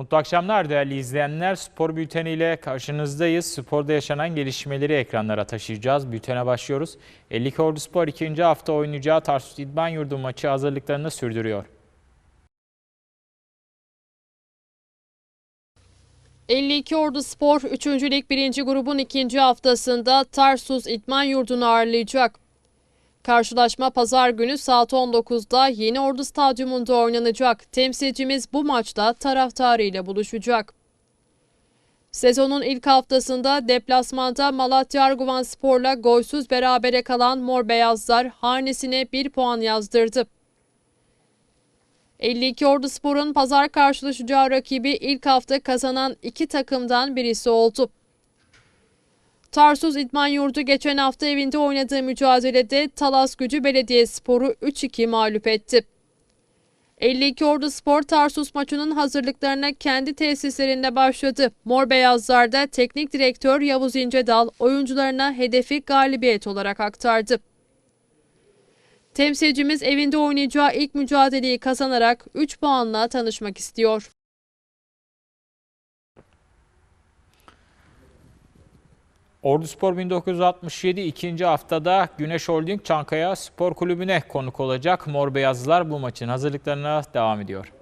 Mutlu akşamlar değerli izleyenler. Spor bülteniyle karşınızdayız. Sporda yaşanan gelişmeleri ekranlara taşıyacağız. Bültene başlıyoruz. 52 Ordu Spor 2. hafta oynayacağı Tarsus İdman Yurdu maçı hazırlıklarını sürdürüyor. 52 Ordu Spor 3. Lig 1. grubun 2. haftasında Tarsus İdman Yurdu'nu ağırlayacak. Karşılaşma pazar günü saat 19'da Yeni Ordu Stadyumunda oynanacak. Temsilcimiz bu maçta taraftarıyla buluşacak. Sezonun ilk haftasında deplasmanda Malatya Arguvan Spor'la golsüz berabere kalan Mor Beyazlar hanesine 1 puan yazdırdı. 52 Ordu Spor'un pazar karşılaşacağı rakibi ilk hafta kazanan iki takımdan birisi oldu. Tarsus İdman Yurdu geçen hafta evinde oynadığı mücadelede Talas Gücü Belediyespor'u 3-2 mağlup etti. 52 Ordu Spor Tarsus maçının hazırlıklarına kendi tesislerinde başladı. Mor Beyazlar'da teknik direktör Yavuz İncedal oyuncularına hedefi galibiyet olarak aktardı. Temsilcimiz evinde oynayacağı ilk mücadeleyi kazanarak 3 puanla tanışmak istiyor. Ordu Spor 1967 ikinci haftada Güneş Holding Çankaya Spor Kulübü'ne konuk olacak. Mor Beyazlılar bu maçın hazırlıklarına devam ediyor.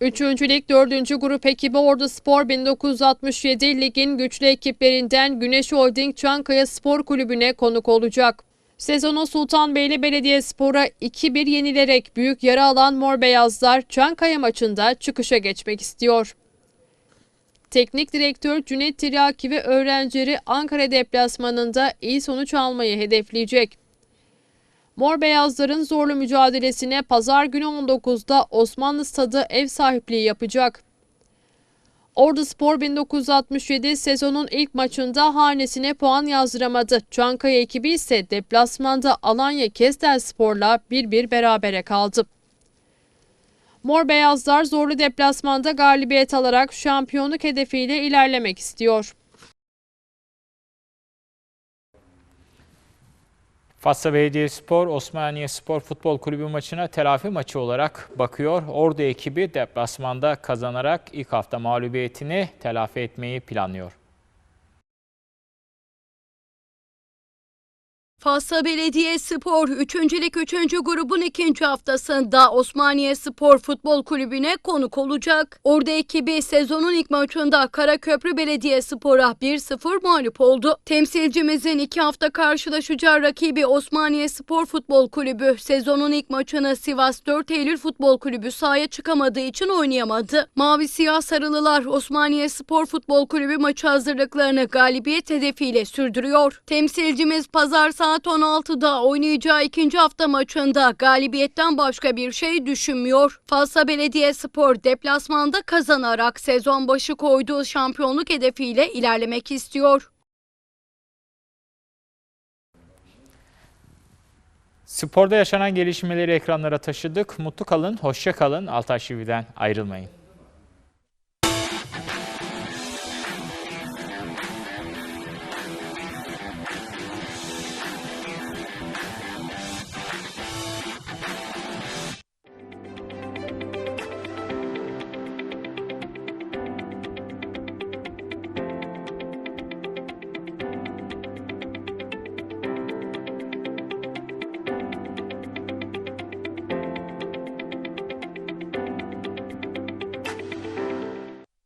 Üçüncü Lig 4. grup ekibi Ordu Spor 1967 ligin güçlü ekiplerinden Güneş Holding Çankaya Spor Kulübü'ne konuk olacak. Sezonu Sultanbeyli Belediyespor'a 2-1 yenilerek büyük yara alan Mor Beyazlar Çankaya maçında çıkışa geçmek istiyor. Teknik direktör Cüneyt Tiryaki ve öğrencileri Ankara deplasmanında iyi sonuç almayı hedefleyecek. Mor Beyazların zorlu mücadelesine pazar günü 19'da Osmanlı Stadı ev sahipliği yapacak. Ordu Spor 1967 sezonun ilk maçında hanesine puan yazdıramadı. Çankaya ekibi ise deplasmanda Alanya Kestel Spor'la 1-1 berabere kaldı. Mor Beyazlar zorlu deplasmanda galibiyet alarak şampiyonluk hedefiyle ilerlemek istiyor. Fatsa Belediyespor Osmaniye Spor Futbol Kulübü maçına telafi maçı olarak bakıyor. Ordu ekibi deplasmanda kazanarak ilk hafta mağlubiyetini telafi etmeyi planlıyor. Fatsa Belediye Spor 3. Lig 3. grubun 2. haftasında Osmaniye Spor Futbol Kulübü'ne konuk olacak. Orada ekibi sezonun ilk maçında Karaköprü Belediye Spor'a 1-0 mağlup oldu. Temsilcimizin 2 hafta karşılaşacağı rakibi Osmaniye Spor Futbol Kulübü sezonun ilk maçını Sivas 4 Eylül Futbol Kulübü sahaya çıkamadığı için oynayamadı. Mavi Siyah Sarılılar Osmaniye Spor Futbol Kulübü maçı hazırlıklarını galibiyet hedefiyle sürdürüyor. Temsilcimiz pazar saat 16'da oynayacağı ikinci hafta maçında galibiyetten başka bir şey düşünmüyor. Falsa Belediye Spor deplasmanda kazanarak sezon başı koyduğu şampiyonluk hedefiyle ilerlemek istiyor. Sporda yaşanan gelişmeleri ekranlara taşıdık. Mutlu kalın, hoşça kalın. Altaş TV'den ayrılmayın.